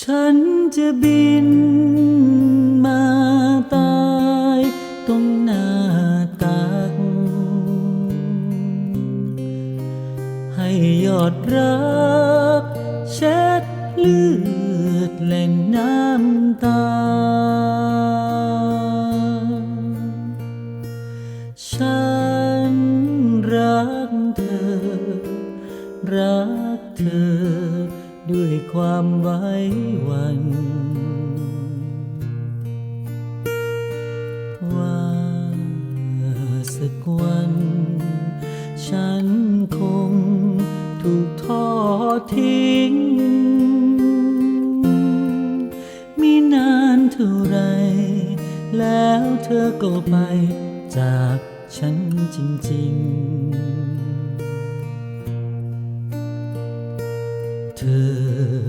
ฉันจะบินมาตายตรงหน้าตัก ให้ยอดรักเช็ดเลือดแหล่งน้ำตา ฉันรักเธอ รักเธอ ด้วยความไว้วัน ว่าสักวัน ฉันคงถูกทอดทิ้งมีนานเท่าไร แล้วเธอก็ไปจากฉันจริง ๆ เธอ